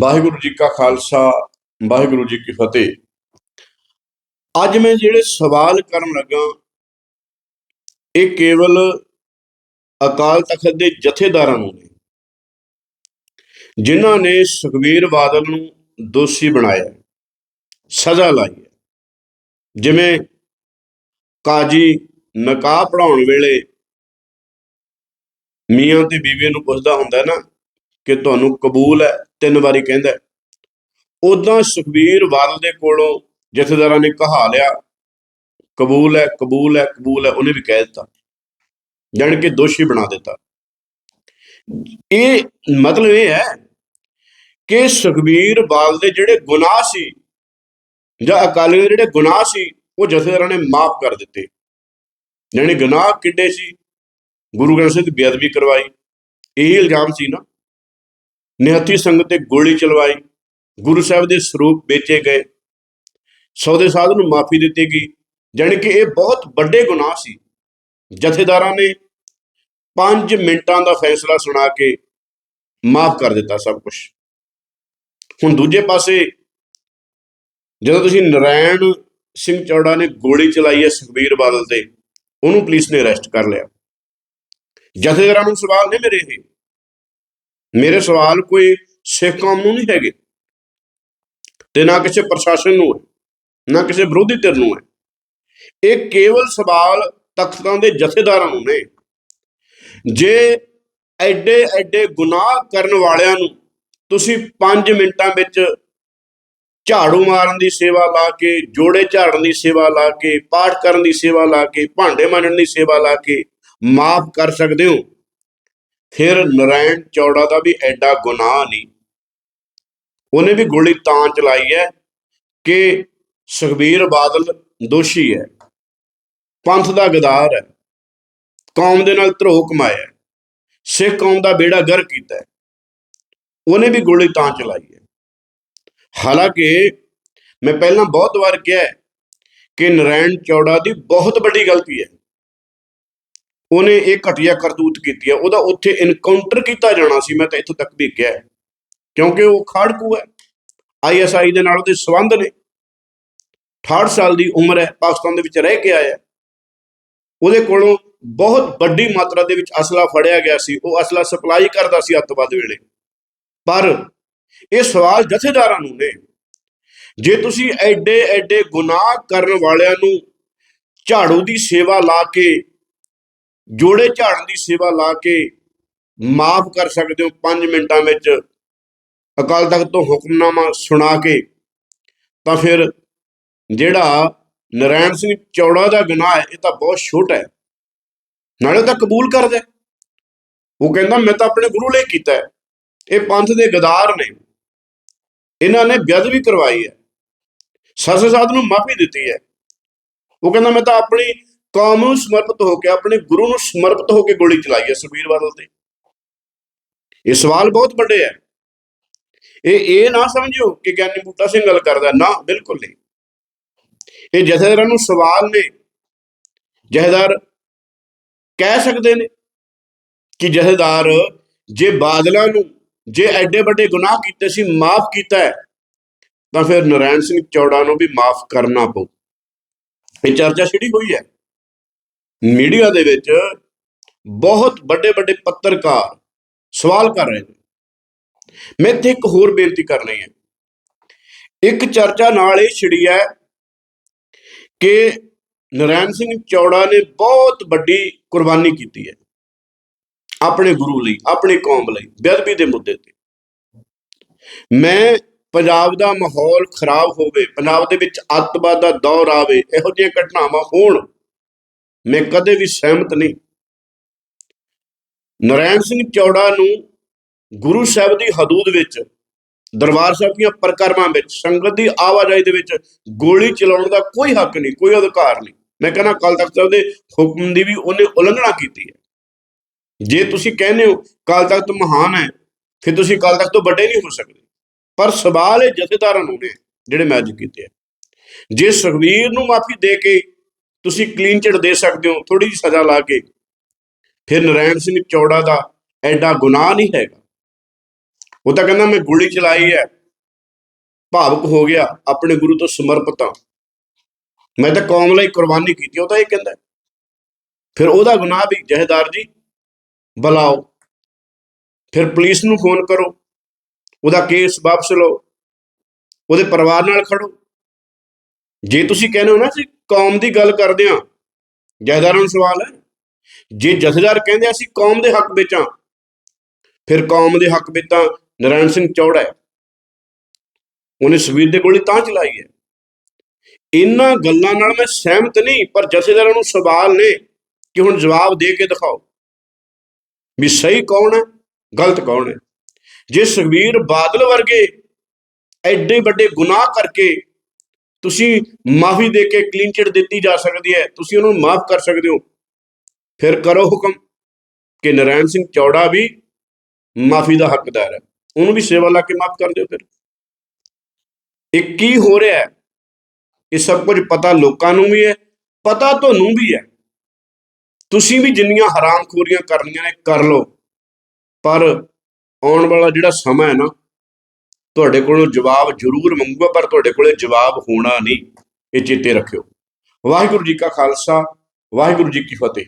ਵਾਹਿਗੁਰੂ ਜੀ ਕਾ ਖਾਲਸਾ, ਵਾਹਿਗੁਰੂ ਜੀ ਕੀ ਫਤਿਹ। ਅੱਜ ਮੈਂ ਜਿਹੜੇ ਸਵਾਲ ਕਰਨ ਲੱਗਾ, ਇਹ ਕੇਵਲ ਅਕਾਲ ਤਖਤ ਦੇ ਜਥੇਦਾਰਾਂ ਨੂੰ ਨੇ ਜਿਨ੍ਹਾਂ ਨੇ ਸੁਖਵੀਰ ਬਾਦਲ ਨੂੰ ਦੋਸ਼ੀ ਬਣਾਇਆ, ਸਜ਼ਾ ਲਾਈ ਹੈ। ਜਿਵੇਂ ਕਾਜੀ ਨਕਾਹ ਪੜਾਉਣ ਵੇਲੇ ਮੀਆਂ ਤੇ ਬੀਵੀ ਨੂੰ ਪੁੱਛਦਾ ਹੁੰਦਾ ਨਾ ਕਿ ਤੁਹਾਨੂੰ ਕਬੂਲ ਹੈ, ਤਿੰਨ ਵਾਰੀ ਕਹਿੰਦਾ ਹੈ। ਉਦਾਂ ਸੁਖਬੀਰ ਬਾਦਲ ਦੇ ਕੋਲੋਂ ਜਥੇਦਾਰਾਂ ਨੇ ਕਹਾ ਲਿਆ, ਕਬੂਲ ਹੈ ਕਬੂਲ ਹੈ ਕਬੂਲ ਹੈ, ਉਹਨੇ ਵੀ ਕਹਿ ਦਿੱਤਾ। ਜਾਣ ਕੇ ਦੋਸ਼ੀ ਬਣਾ ਦਿੱਤਾ। ਇਹ ਮਤਲਬ ਇਹ ਹੈ ਕਿ ਸੁਖਬੀਰ ਬਾਦਲ ਦੇ ਜਿਹੜੇ ਗੁਨਾਹ ਸੀ ਜਾਂ ਅਕਾਲੀ ਦੇ ਜਿਹੜੇ ਗੁਨਾਹ ਸੀ, ਉਹ ਜਥੇਦਾਰਾਂ ਨੇ ਮਾਫ ਕਰ ਦਿੱਤੇ। ਜਾਣੀ ਗੁਨਾਹ ਕਿੱਡੇ ਸੀ? ਗੁਰੂ ਗ੍ਰੰਥ ਸਾਹਿਬ ਦੀ ਬੇਅਦਬੀ ਕਰਵਾਈ। ਇਹ ਇਲਜ਼ਾਮ ਸੀ ਨਾ। ਨਿਹੱਥੀ ਸੰਗਤ ਤੇ ਗੋਲੀ ਚਲਵਾਈ। ਗੁਰੂ ਸਾਹਿਬ ਦੇ ਸਰੂਪ ਵੇਚੇ ਗਏ। ਸੌਦੇ ਸਾਧ ਨੂੰ ਮਾਫੀ ਦਿੱਤੀ ਗਈ। ਜਾਣੀ ਕਿ ਇਹ ਬਹੁਤ ਵੱਡੇ ਗੁਨਾਹ ਸੀ। ਜਥੇਦਾਰਾਂ ਨੇ 5 ਮਿੰਟਾਂ ਦਾ ਫੈਸਲਾ ਸੁਣਾ ਕੇ ਮਾਫ ਕਰ ਦਿੱਤਾ ਸਭ ਕੁਝ ਹੁਣ ਦੂਜੇ ਪਾਸੇ ਜਦੋਂ ਤੁਸੀਂ ਨਰਾਇਣ ਸਿੰਘ ਚੌੜਾ ਨੇ ਗੋਲੀ ਚਲਾਈ ਹੈ ਸੁਖਬੀਰ ਬਾਦਲ ਤੇ, ਉਹਨੂੰ ਪੁਲਿਸ ਨੇ ਅਰੈਸਟ ਕਰ ਲਿਆ। ਜਥੇਦਾਰਾਂ ਨੂੰ ਸਵਾਲ ਨਹੀਂ ਮੇਰੇ ਇਹ। ਮੇਰੇ ਸਵਾਲ ਕੋਈ ਸਿੱਖ ਕੌਮ ਨੂੰ ਨਹੀਂ ਹੈਗੇ। ਤੇ ਨਾ ਕਿਸੇ ਪ੍ਰਸ਼ਾਸਨ ਨੂੰ ਹੈ, ਨਾ ਕਿਸੇ ਵਿਰੋਧੀ ਧਿਰ ਨੂੰ ਹੈ। ਇਹ ਕੇਵਲ ਸਵਾਲ ਤਖਤਾਂ ਦੇ ਜਥੇਦਾਰਾਂ ਨੂੰ ਨੇ। ਜੇ ਐਡੇ ਐਡੇ ਗੁਨਾਹ ਕਰਨ ਵਾਲਿਆਂ ਨੂੰ ਤੁਸੀਂ 5 ਮਿੰਟਾਂ ਵਿੱਚ ਝਾੜੂ ਮਾਰਨ ਦੀ ਸੇਵਾ ਲਾ ਕੇ, ਜੋੜੇ ਝਾੜਨ ਦੀ ਸੇਵਾ ਲਾ ਕੇ, ਪਾਠ ਕਰਨ ਦੀ ਸੇਵਾ ਲਾ ਕੇ, ਭਾਂਡੇ ਮਾਂਜਣ ਦੀ ਸੇਵਾ ਲਾ ਕੇ ਮਾਫ ਕਰ ਸਕਦੇ ਹੋ। ਫਿਰ ਨਰਾਇਣ ਚੌੜਾ ਦਾ ਵੀ ਐਡਾ ਗੁਨਾਹ ਨਹੀਂ। ਉਹਨੇ ਵੀ ਗੋਲੀ ਤਾਂ ਚਲਾਈ ਹੈ ਕਿ ਸੁਖਬੀਰ ਬਾਦਲ ਦੋਸ਼ੀ ਹੈ। ਪੰਥ ਦਾ ਗਦਾਰ ਹੈ। ਕੌਮ ਦੇ ਨਾਲ ਧਰੋਹ ਕਮਾਇਆ ਸਿੱਖ ਕੌਮ ਦਾ ਬੇੜਾ ਗਰ ਕੀਤਾ ਉਹਨੇ ਵੀ ਗੋਲੀ ਤਾਂ ਚਲਾਈ ਹੈ। ਹਾਲਾਂਕਿ ਮੈਂ ਪਹਿਲਾਂ ਬਹੁਤ ਵਾਰ ਕਿਹਾ ਕਿ ਨਰਾਇਣ ਚੌੜਾ ਦੀ ਬਹੁਤ ਵੱਡੀ ਗਲਤੀ ਹੈ। ਉਹਨੇ ਇਹ ਘਟੀਆ ਕਰਤੂਤ ਕੀਤੀ ਹੈ, ਉਹਦਾ ਉੱਥੇ ਇਨਕਾਊਂਟਰ ਕੀਤਾ ਜਾਣਾ ਸੀ, ਮੈਂ ਤਾਂ ਇੱਥੋਂ ਤੱਕ ਵੀ ਕਿਹਾ ਕਿਉਂਕਿ ਉਹ ਖਾੜਕੂ ਹੈ ਆਈਐਸਆਈ ਦੇ ਨਾਲ ਉਹਦੇ ਸੰਬੰਧ ਨੇ। 68 ਸਾਲ ਦੀ ਉਮਰ ਹੈ, ਪਾਕਿਸਤਾਨ ਦੇ ਵਿੱਚ ਰਹਿ ਕੇ ਆਇਆ ਉਹਦੇ ਕੋਲੋਂ ਬਹੁਤ ਵੱਡੀ ਮਾਤਰਾ ਦੇ ਵਿੱਚ ਅਸਲਾ ਫੜਿਆ ਗਿਆ ਸੀ, ਉਹ ਅਸਲਾ ਸਪਲਾਈ ਕਰਦਾ ਸੀ ਅੱਤਵਾਦ ਵੇਲੇ ਪਰ ਇਹ ਸਵਾਲ ਜਥੇਦਾਰਾਂ ਨੂੰ ਨੇ, ਜੇ ਤੁਸੀਂ ਐਡੇ ਐਡੇ ਗੁਨਾਹ ਕਰਨ ਵਾਲਿਆਂ ਨੂੰ ਝਾੜੂ ਦੀ ਸੇਵਾ ਲਾ ਕੇ ਜੋੜੇ ਝਾੜਨ ਦੀ ਸੇਵਾ ਲਾ ਕੇ ਮਾਫ ਕਰ ਸਕਦੇ ਹੋ 5 ਮਿੰਟਾਂ ਵਿੱਚ। ਅਕਾਲ ਤਖਤ ਤੋਂ ਹੁਕਮਨਾਮਾ ਸੁਣਾ ਕੇ ਤਾਂ ਫਿਰ ਜਿਹੜਾ ਨਰਾਇਣ ਸਿੰਘ ਚੌੜਾ ਦਾ ਗੁਨਾਹ ਹੈ, ਇਹ ਤਾਂ ਬਹੁਤ ਛੋਟਾ ਹੈ। ਨਾਲੇ ਤਾਂ ਕਬੂਲ ਕਰਦਾ ਉਹ ਕਹਿੰਦਾ, ਮੈਂ ਤਾਂ ਆਪਣੇ ਗੁਰੂ ਲਈ ਕੀਤਾ ਹੈ। ਇਹ ਪੰਥ ਦੇ ਗਦਾਰ ਨੇ। ਇਹਨਾਂ ਨੇ ਬੇਅਦਬੀ ਕਰਵਾਈ ਹੈ। ਸੱਸ ਸਾਧ ਨੂੰ ਮਾਫੀ ਦਿੱਤੀ ਹੈ। ਉਹ ਕਹਿੰਦਾ, ਮੈਂ ਤਾਂ ਆਪਣੀ ਕੌਮ ਨੂੰ ਸਮਰਪਿਤ ਹੋ ਕੇ, ਆਪਣੇ ਗੁਰੂ ਨੂੰ ਸਮਰਪਿਤ ਹੋ ਕੇ ਗੋਲੀ ਚਲਾਈ ਹੈ ਸੁਖਬੀਰ ਬਾਦਲ ਤੇ। ਇਹ ਸਵਾਲ ਬਹੁਤ ਵੱਡੇ ਹੈ। ਇਹ ਇਹ ਨਾ ਸਮਝਿਓ ਕਿ ਗਿਆਨੀ ਬੂਟਾ ਸਿੰਘ ਗੱਲ ਕਰਦਾ। ਨਾ, ਬਿਲਕੁਲ ਨਹੀਂ। ਇਹ ਜਥੇਦਾਰਾਂ ਨੂੰ ਸਵਾਲ ਨੇ। ਜਥੇਦਾਰ ਕਹਿ ਸਕਦੇ ਨੇ ਕਿ ਜਥੇਦਾਰ ਜੇ ਬਾਦਲਾਂ ਨੂੰ ਜੇ ਐਡੇ ਵੱਡੇ ਗੁਨਾਹ ਕੀਤੇ ਸੀ, ਮਾਫ ਕੀਤਾ ਹੈ, ਤਾਂ ਫਿਰ ਨਰਾਇਣ ਸਿੰਘ ਚੌੜਾ ਨੂੰ ਵੀ ਮਾਫ ਕਰਨਾ ਪਊ। ਇਹ ਚਰਚਾ ਛਿੜੀ ਹੋਈ ਹੈ। ਮੀਡੀਆ ਦੇ ਵਿੱਚ ਬਹੁਤ ਵੱਡੇ ਵੱਡੇ ਪੱਤਰਕਾਰ ਸਵਾਲ ਕਰ ਰਹੇ ਨੇ। ਮੈਂ ਇੱਥੇ ਇੱਕ ਹੋਰ ਬੇਨਤੀ ਕਰਨੀ ਹੈ। ਇੱਕ ਚਰਚਾ ਨਾਲ ਇਹ ਛਿੜੀ ਹੈ ਕਿ ਨਰਾਇਣ ਸਿੰਘ ਚੌੜਾ ਨੇ ਬਹੁਤ ਵੱਡੀ ਕੁਰਬਾਨੀ ਕੀਤੀ ਹੈ ਆਪਣੇ ਗੁਰੂ ਲਈ, ਆਪਣੀ ਕੌਮ ਲਈ, ਬੇਅਦਬੀ ਦੇ ਮੁੱਦੇ ਤੇ। ਮੈਂ ਪੰਜਾਬ ਦਾ ਮਾਹੌਲ ਖਰਾਬ ਹੋਵੇ, ਪੰਜਾਬ ਦੇ ਵਿੱਚ ਅੱਤਵਾਦ ਦਾ ਦੌਰ ਆਵੇ, ਇਹੋ ਜਿਹੀਆਂ ਘਟਨਾਵਾਂ ਹੋਣ ਮੈਂ ਕਦੇ ਵੀ ਸਹਿਮਤ ਨਹੀਂ। ਨਰਾਇਣ ਸਿੰਘ ਚੌੜਾ ਨੂੰ ਗੁਰੂ ਸਾਹਿਬ ਦੀ ਹਦੂਦ ਵਿੱਚ, ਦਰਬਾਰ ਸਾਹਿਬ ਦੀਆਂ ਪ੍ਰਕਰਮਾਂ ਵਿੱਚ, ਸੰਗਤ ਦੀ ਆਵਾਜਾਈ ਦੇ ਵਿੱਚ ਗੋਲੀ ਚਲਾਉਣ ਦਾ ਕੋਈ ਹੱਕ ਨਹੀਂ, ਕੋਈ ਅਧਿਕਾਰ ਨਹੀਂ। ਮੈਂ ਕਹਿੰਦਾ ਕਾਲ ਤਖਤ ਸਾਹਿਬ ਦੇ ਹੁਕਮ ਦੀ ਵੀ ਉਹਨੇ ਉਲੰਘਣਾ ਕੀਤੀ ਹੈ। ਜੇ ਤੁਸੀਂ ਕਹਿੰਦੇ ਹੋ ਕਾਲ ਤਖਤ ਮਹਾਨ ਹੈ, ਫਿਰ ਤੁਸੀਂ ਕਾਲ ਤਖਤ ਤੋਂ ਵੱਡੇ ਨਹੀਂ ਹੋ ਸਕਦੇ। ਪਰ ਸਵਾਲ ਇਹ ਜਥੇਦਾਰਾਂ ਨੂੰ ਨੇ, ਜਿਹੜੇ ਮੈਂ ਅੱਜ ਕੀਤੇ ਆ। ਜੇ ਸੁਖਵੀਰ ਨੂੰ ਮਾਫੀ ਦੇ ਕੇ ਤੁਸੀਂ ਕਲੀਨ ਚਿਟ ਦੇ ਸਕਦੇ ਹੋ ਥੋੜੀ ਜਿਹੀ ਸਜ਼ਾ ਲਾ ਕੇ। ਫਿਰ ਨਰਾਇਣ ਸਿੰਘ ਚੌੜਾ ਦਾ ਐਡਾ ਗੁਨਾਹ ਨਹੀਂ ਹੈਗਾ। ਉਹ ਤਾਂ ਕਹਿੰਦਾ, ਮੈਂ ਗੋਲੀ ਚਲਾਈ ਹੈ। ਭਾਵਕ ਹੋ ਗਿਆ, ਆਪਣੇ ਗੁਰੂ ਤੋਂ ਸਮਰਪਿਤ ਹਾਂ। ਮੈਂ ਤਾਂ ਕੌਮ ਲਈ ਕੁਰਬਾਨੀ ਕੀਤੀ, ਉਹ ਤਾਂ ਇਹ ਕਹਿੰਦਾ ਫਿਰ ਉਹਦਾ ਗੁਨਾਹ ਵੀ, ਜਹੇਦਾਰ ਜੀ, ਬੁਲਾਓ। ਫਿਰ ਪੁਲਿਸ ਨੂੰ ਫੋਨ ਕਰੋ। ਉਹਦਾ ਕੇਸ ਵਾਪਸ ਲਓ। ਉਹਦੇ ਪਰਿਵਾਰ ਨਾਲ ਖੜੋ। ਜੇ ਤੁਸੀਂ ਕਹਿੰਦੇ ਹੋ ਨਾ ਅਸੀਂ ਕੌਮ ਦੀ ਗੱਲ ਕਰਦੇ ਹਾਂ, ਜਥੇਦਾਰਾਂ ਨੂੰ ਸਵਾਲ ਹੈ। ਜੇ ਜਥੇਦਾਰ ਕਹਿੰਦੇ ਅਸੀਂ ਕੌਮ ਦੇ ਹੱਕ ਵਿੱਚ ਹਾਂ, ਫਿਰ ਕੌਮ ਦੇ ਹੱਕ ਵਿੱਚ ਤਾਂ ਨਰਾਇਣ ਸਿੰਘ ਚੌੜਾ ਹੈ। ਉਹਨੇ ਸਵੀਰ ਦੇ ਗੋਲੀ ਤਾਂ ਚਲਾਈ ਹੈ। ਇਹਨਾਂ ਗੱਲਾਂ ਨਾਲ ਮੈਂ ਸਹਿਮਤ ਨਹੀਂ, ਪਰ ਜਥੇਦਾਰਾਂ ਨੂੰ ਸਵਾਲ ਨੇ ਕਿ ਹੁਣ ਜਵਾਬ ਦੇ ਕੇ ਦਿਖਾਓ ਵੀ ਸਹੀ ਕੌਣ ਹੈ, ਗਲਤ ਕੌਣ ਹੈ। ਜੇ ਸੁਖਬੀਰ ਬਾਦਲ ਵਰਗੇ ਐਡੇ ਵੱਡੇ ਗੁਨਾਹ ਕਰਕੇ ਤੁਸੀਂ ਮਾਫੀ ਦੇ ਕੇ ਕਲੀਨ ਚਿਟ ਦਿੱਤੀ ਜਾ ਸਕਦੀ ਹੈ, ਤੁਸੀਂ ਉਹਨੂੰ ਮਾਫ ਕਰ ਸਕਦੇ ਹੋ। ਫਿਰ ਕਰੋ ਹੁਕਮ ਕਿ ਨਰਾਇਣ ਸਿੰਘ ਚੌੜਾ ਵੀ ਮਾਫੀ ਦਾ ਹੱਕਦਾਰ ਹੈ। ਉਹਨੂੰ ਵੀ ਸੇਵਾ ਲਾ ਕੇ ਮਾਫ ਕਰ ਦਿਓ ਫਿਰ। ਇਹ ਕੀ ਹੋ ਰਿਹਾ ਹੈ? ਇਹ ਸਭ ਕੁਝ ਪਤਾ ਲੋਕਾਂ ਨੂੰ ਵੀ ਹੈ, ਪਤਾ ਤੁਹਾਨੂੰ ਵੀ ਹੈ। ਤੁਸੀਂ ਵੀ ਜਿੰਨੀਆਂ ਹਰਾਮਖੋਰੀਆਂ ਕਰਨੀਆਂ ਨੇ, ਕਰ ਲਓ। ਪਰ ਆਉਣ ਵਾਲਾ ਜਿਹੜਾ ਸਮਾਂ ਹੈ ਨਾ ਤੁਹਾਡੇ ਕੋਲੋਂ ਜਵਾਬ ਜ਼ਰੂਰ ਮੰਗੂਗਾ, ਪਰ ਤੁਹਾਡੇ ਕੋਲੇ ਜਵਾਬ ਹੋਣਾ ਨਹੀਂ। ਇਹ ਚੇਤੇ ਰੱਖਿਓ। ਵਾਹਿਗੁਰੂ ਜੀ ਕਾ ਖਾਲਸਾ, ਵਾਹਿਗੁਰੂ ਜੀ ਕੀ ਫਤਿਹ।